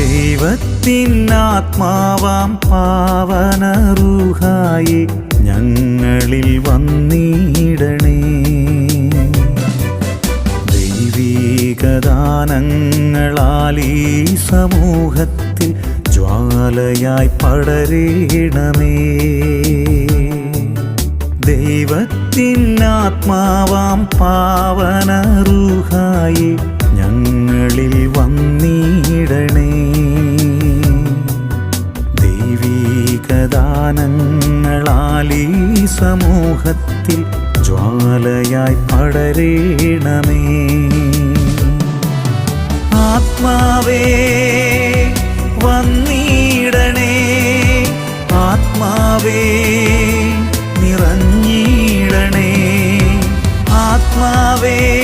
ദൈവത്തിനാത്മാവാം പാവനറുഹായി ഞങ്ങളിൽ വന്നിടണേ. ദൈവീകദാനങ്ങളാൽ ഈ സമൂഹത്തിൽ ജ്വാലയായി പടരേണമേ. ദൈവത്തിനാത്മാവാം പാവനറുഹായി ഈ സമൂഹത്തിൽ ജ്വാലയായി പടരേണമേ. ആത്മാവേ വന്നീടണേ. ആത്മാവേ നിറഞ്ഞീടണേ. ആത്മാവേ